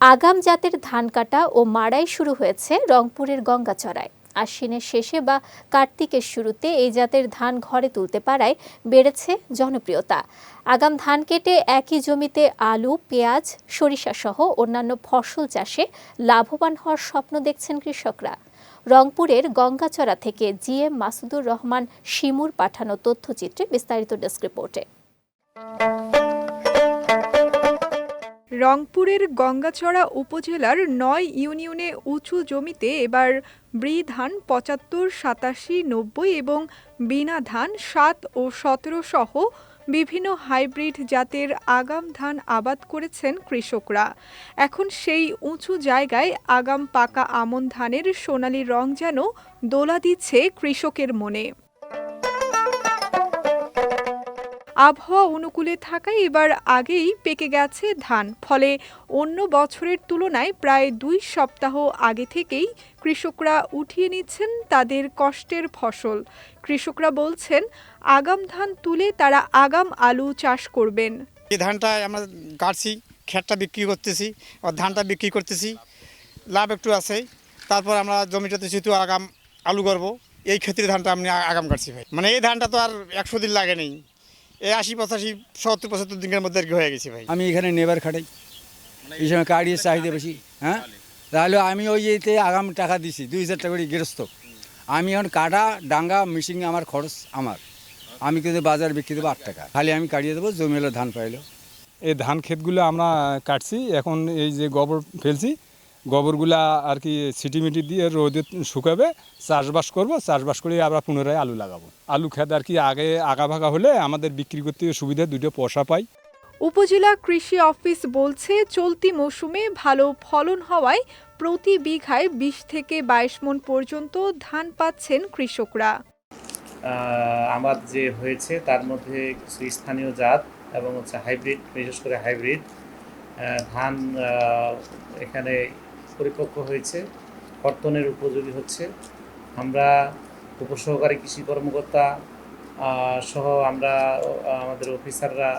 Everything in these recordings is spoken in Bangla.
আগাম জাতের ধান কাটা ও মাড়াই শুরু হয়েছে রংপুরের গঙ্গাচড়ায়। আশ্বিনের শেষে বা কার্তিকের শুরুতে এই জাতের ধান ঘরে তুলতে পারায় বেড়েছে জনপ্রিয়তা। আগাম ধান কেটে একই জমিতে আলু, পেঁয়াজ সরিষা সহ অন্যান্য ফসল চাষে লাভবান হওয়ার স্বপ্ন দেখছেন কৃষকরা। রংপুরের গঙ্গাচড়া থেকে জি এম মাসুদুর রহমান শিমুর পাঠানো তথ্যচিত্রে বিস্তারিত ডেস্ক রিপোর্টে। রংপুরের গঙ্গাচড়া উপজেলার নয় ইউনিয়নে উঁচু জমিতে এবার ব্রি ধান পঁচাত্তর, সাতাশি, নব্বই এবং বিনা ধান সাত ও সতেরো সহ বিভিন্ন হাইব্রিড জাতের আগাম ধান আবাদ করেছেন কৃষকরা। এখন সেই উঁচু জায়গায় আগাম পাকা আমন ধানের সোনালি রং যেন দোলা দিচ্ছে কৃষকের মনে। আবহাওয়া অনুকূলে থাকায় এবার আগেই পেকে গেছে ধান। ফলে অন্য বছরের তুলনায় প্রায় দুই সপ্তাহ আগে থেকেই কৃষকরা উঠিয়ে নিচ্ছেন তাদের কষ্টের ফসল। কৃষকরা বলছেন, আগাম ধান তুলে তারা আগাম আলু চাষ করবেন। এই ধানটা আমরা কাটছি খেরটা বিক্রি করতেছি আর ধানটা বিক্রি করতেছি, লাভ একটু আছে। তারপর আমরা জমিটাতে যেহেতু আগাম আলু করব এই ক্ষেত্রে ধানটা আমি আগাম কাটছি ভাই। মানে এই ধানটা তো আর একশো দিন লাগে নেই। এই আশি পঁচাশি সত্তর পঁচাত্তর দিনের মধ্যে আর কি হয়ে গেছে ভাই। আমি এখানে নেবার খাটাই। এই সময় কাড়িয়ে চাহিদা বেশি হ্যাঁ? তাহলে আমি ওই ইয়েতে আগাম টাকা দিছি দুই হাজার টাকা করে গৃহস্থ। আমি এখন কাটা ডাঙ্গা মিশিং আমার খরচ আমার। আমি কিন্তু বাজার বিক্রি দেবো আট টাকা। খালি আমি কাটিয়ে দেবো জমি হলো ধান পাইলো। এই ধান ক্ষেতগুলো আমরা কাটছি এখন এই যে গোবর ফেলছি গোবরগুলা আর কি সিটিমিটি দিয়ে রোদে শুকাবে চাষবাস করব চাষবাস করে আবার পুনরায় আলু লাগাবো। আলু ক্ষেত আর কি আগে আগা ভাগা হলে আমাদের বিক্রি করতে সুবিধা দুটো পয়সা পাই। উপজেলা কৃষি অফিস বলছে চলতি মৌসুমে ভালো ফলন হওয়ায় প্রতি বিঘায় বিশ থেকে বাইশ মন পর্যন্ত ধান পাচ্ছেন কৃষকরা। আমার যে হয়েছে তার মধ্যে কিছু স্থানীয় জাত এবং হচ্ছে হাইব্রিড বিশেষ করে হাইব্রিড ধান এখানে পরিপক্ক হয়েছে, কর্তনের উপযোগী হচ্ছে। আমরা উপসহকারী কৃষি কর্মকর্তা সহ আমরা আমাদের অফিসাররা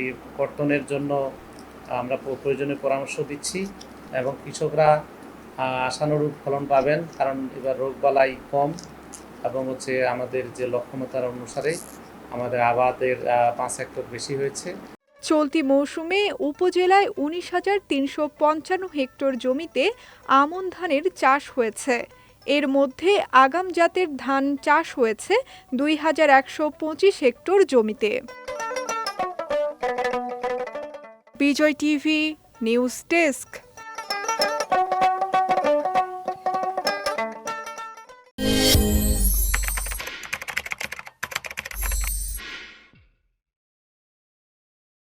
এই কর্তনের জন্য আমরা প্রয়োজনীয় পরামর্শ দিচ্ছি এবং কৃষকরা আশানুরূপ ফলন পাবেন, কারণ এবার রোগবালাই কম এবং হচ্ছে আমাদের যে লক্ষ্যমাত্রার অনুসারে আমাদের আবাদের পাঁচ হেক্টর বেশি হয়েছে। চলতি মৌসুমে উপজেলায় উনিশ হাজার তিনশো পঞ্চান্ন হেক্টর জমিতে আমন ধানের চাষ হয়েছে। এর মধ্যে আগাম জাতের ধান চাষ হয়েছে দুই হাজার একশো পঁচিশ হেক্টর জমিতে। Vijay TV, news desk.